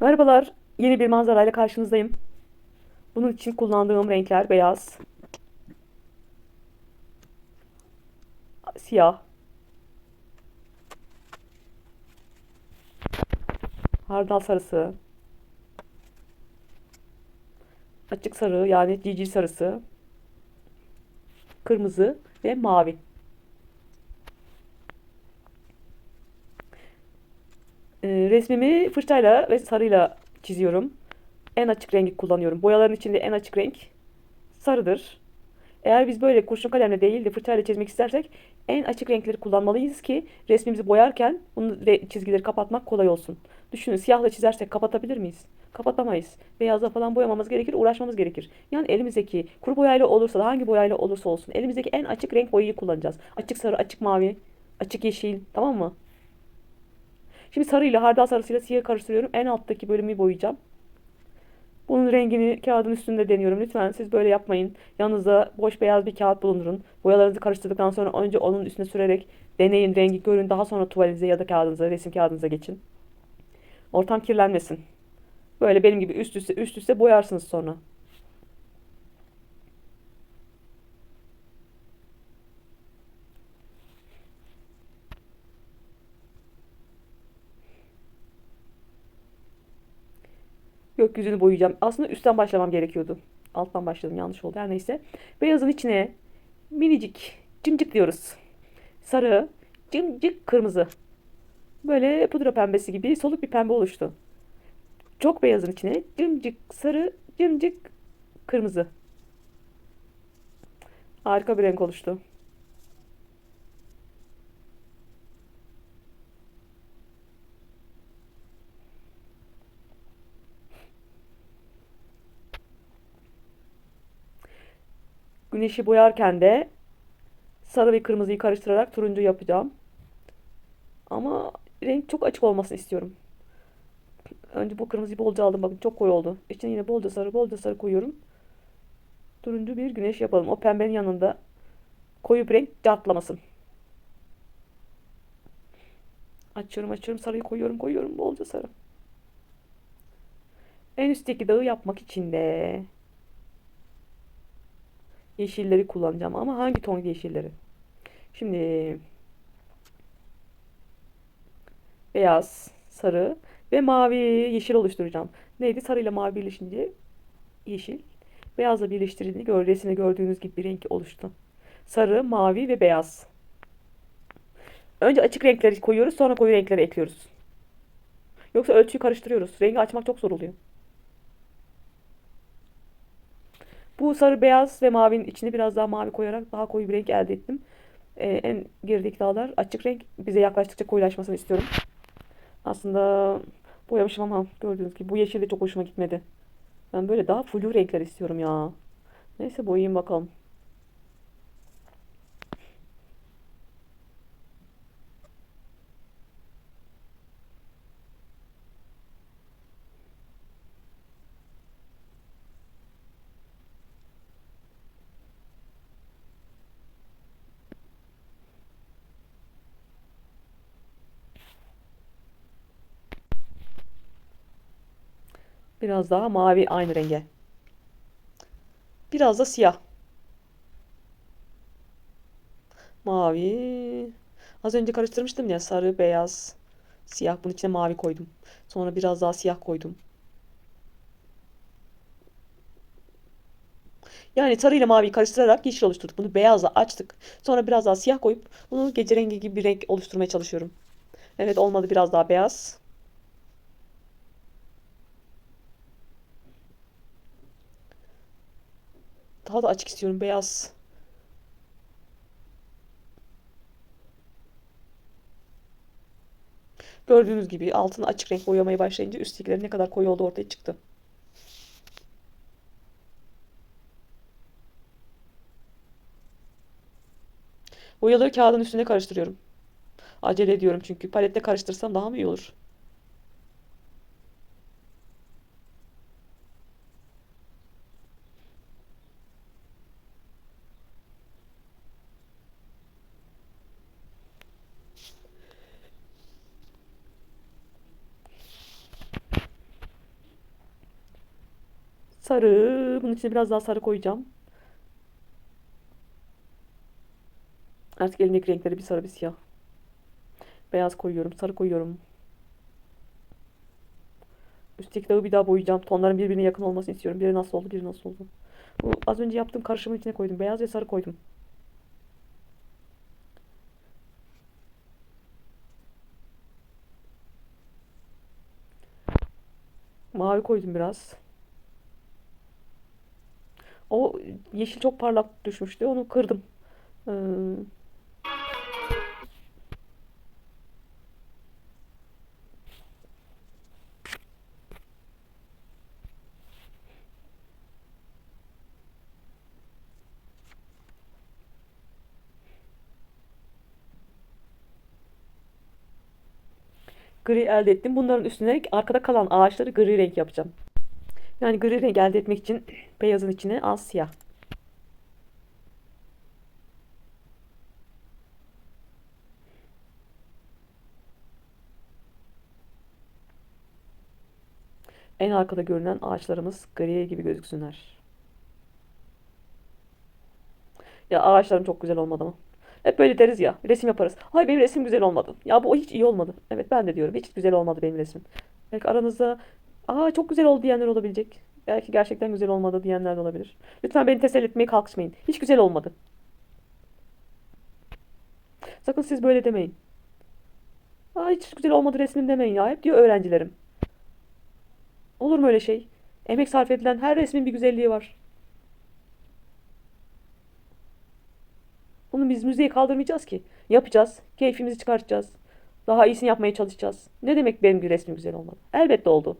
Merhabalar, yeni bir manzarayla karşınızdayım. Bunun için kullandığım renkler beyaz, siyah, hardal sarısı, açık sarı yani civciv sarısı, kırmızı ve mavi. Ee, resmimi fırçayla ve sarıyla çiziyorum. En açık rengi kullanıyorum. Boyaların içinde en açık renk sarıdır. Eğer biz böyle kurşun kalemle değil de fırçayla çizmek istersek en açık renkleri kullanmalıyız ki resmimizi boyarken bunu re- çizgileri kapatmak kolay olsun. Düşünün siyahla çizersek kapatabilir miyiz? Kapatamayız. Beyazla falan boyamamız gerekir, uğraşmamız gerekir. Yani elimizdeki kuru boyayla olursa da hangi boyayla olursa olsun elimizdeki en açık renk boyayı kullanacağız. Açık sarı, açık mavi, açık yeşil, tamam mı? Şimdi sarıyla hardal sarısıyla siyah karıştırıyorum. En alttaki bölümü boyayacağım. Bunun rengini kağıdın üstünde deniyorum. Lütfen siz böyle yapmayın. Yanınızda boş beyaz bir kağıt bulundurun. Boyalarınızı karıştırdıktan sonra önce onun üstüne sürerek deneyin, rengi görün. Daha sonra tuvalinize ya da kağıdınıza, resim kağıdınıza geçin. Ortam kirlenmesin. Böyle benim gibi üst üste üst üste boyarsınız sonra. Gökyüzünü boyayacağım. Aslında üstten başlamam gerekiyordu. Alttan başladım yanlış oldu. Her neyse. Beyazın içine minicik cimcik diyoruz. Sarı, cimcik kırmızı. Böyle pudra pembesi gibi soluk bir pembe oluştu. Çok beyazın içine cimcik sarı, cimcik kırmızı. Harika bir renk oluştu. Güneşi boyarken de sarı ve kırmızıyı karıştırarak turuncu yapacağım. Ama renk çok açık olmasını istiyorum. Önce bu kırmızıyı bolca aldım. Bakın çok koyu oldu. İçine yine bolca sarı, bolca sarı koyuyorum. Turuncu bir güneş yapalım. O pembenin yanında koyu bir renk cartlamasın. Açıyorum, açıyorum. Sarıyı koyuyorum, koyuyorum. Bolca sarı. En üstteki dağı yapmak için de yeşilleri kullanacağım. Ama hangi ton yeşilleri? Şimdi beyaz, sarı ve mavi, yeşil oluşturacağım. Neydi? Sarı ile mavi birleşince yeşil. Beyazla birleştirildiğinde gör, resimde gördüğünüz gibi bir renk oluştu. Sarı, mavi ve beyaz. Önce açık renkleri koyuyoruz, sonra koyu renkleri ekliyoruz. Yoksa ölçüyü karıştırıyoruz. Rengi açmak çok zor oluyor. Bu sarı, beyaz ve mavinin içine biraz daha mavi koyarak daha koyu bir renk elde ettim. Ee, en gerideki dağlar açık renk bize yaklaştıkça koyulaşmasını istiyorum. Aslında boyamışım ama gördüğünüz gibi bu yeşil de çok hoşuma gitmedi. Ben böyle daha flu renkler istiyorum ya. Neyse boyayayım bakalım. Biraz daha mavi aynı renge. Biraz da siyah. Mavi. Az önce karıştırmıştım ya sarı, beyaz, siyah. Bunun içine mavi koydum. Sonra biraz daha siyah koydum. Yani sarı ile maviyi karıştırarak yeşil oluşturduk. Bunu beyazla açtık. Sonra biraz daha siyah koyup bunu gece rengi gibi bir renk oluşturmaya çalışıyorum. Evet olmadı biraz daha beyaz. Daha da açık istiyorum beyaz. Gördüğünüz gibi altını açık renk boyamaya başlayınca üsttekilerin ne kadar koyu olduğu ortaya çıktı. Boyaları kağıdın üstüne karıştırıyorum. Acele ediyorum çünkü palette karıştırsam daha mı iyi olur? Sarı. Bunun içine biraz daha sarı koyacağım. Artık elimdeki renkleri bir sarı bir siyah. Beyaz koyuyorum. Sarı koyuyorum. Üstteki dağı bir daha boyayacağım. Tonların birbirine yakın olmasını istiyorum. Biri nasıl oldu, biri nasıl oldu. Bu az önce yaptığım karışımın içine koydum. Beyaz ve sarı koydum. Mavi koydum biraz. O yeşil çok parlak düşmüştü. Onu kırdım. Ee, gri elde ettim. Bunların üstüne arkada kalan ağaçları gri renk yapacağım. Yani gri renk elde etmek için beyazın içine az siyah. En arkada görünen ağaçlarımız gri gibi gözüksünler. Ya ağaçlarım çok güzel olmadı mı? Hep böyle deriz ya. Resim yaparız. Hay benim resim güzel olmadı. Ya bu hiç iyi olmadı. Evet ben de diyorum. Hiç güzel olmadı benim resim. Belki aranızda aa çok güzel oldu diyenler olabilecek. Belki gerçekten güzel olmadı diyenler de olabilir. Lütfen beni teselli etmeye kalkışmayın. Hiç güzel olmadı. Sakın siz böyle demeyin. Aa hiç güzel olmadı resmin demeyin ya. Hep diyor öğrencilerim. Olur mu öyle şey? Emek sarf edilen her resmin bir güzelliği var. Bunu biz müzeye kaldırmayacağız ki. Yapacağız. Keyfimizi çıkartacağız. Daha iyisini yapmaya çalışacağız. Ne demek benim resmim güzel olmadı? Elbette oldu.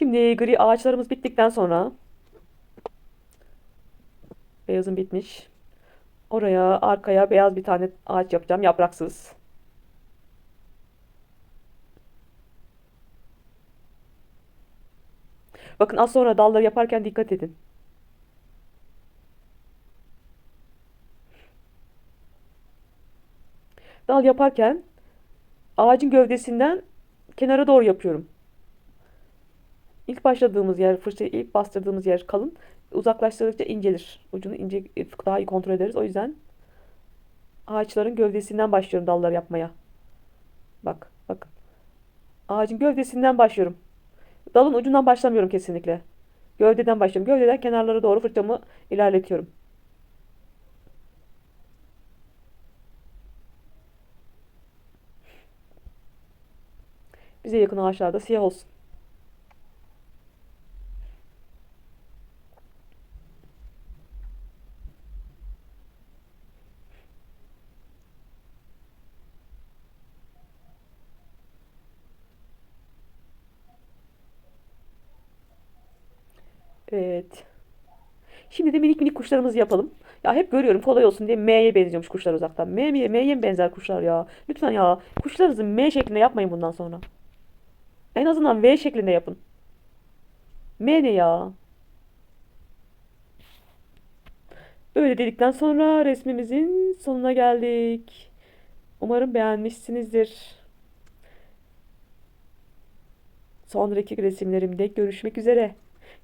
Şimdi gri ağaçlarımız bittikten sonra beyazım bitmiş. Oraya arkaya beyaz bir tane ağaç yapacağım yapraksız. Bakın az sonra dalları yaparken dikkat edin. Dal yaparken ağacın gövdesinden kenara doğru yapıyorum. İlk başladığımız yer, fırçayı ilk bastırdığımız yer kalın. Uzaklaştırdıkça incelir. Ucunu ince daha iyi kontrol ederiz. O yüzden ağaçların gövdesinden başlıyorum dalları yapmaya. Bak, bakın. Ağacın gövdesinden başlıyorum. Dalın ucundan başlamıyorum kesinlikle. Gövdeden başlıyorum. Gövdeden kenarlara doğru fırçamı ilerletiyorum. Bize yakın ağaçlarda siyah olsun. Evet. Şimdi de minik minik kuşlarımızı yapalım. Ya hep görüyorum kolay olsun diye M'ye benziyormuş kuşlar uzaktan. M, mi- M'ye mi benzer kuşlar ya? Lütfen ya. Kuşlarınızı M şeklinde yapmayın bundan sonra. En azından V şeklinde yapın. M ne ya? Böyle dedikten sonra resmimizin sonuna geldik. Umarım beğenmişsinizdir. Sonraki resimlerimde görüşmek üzere.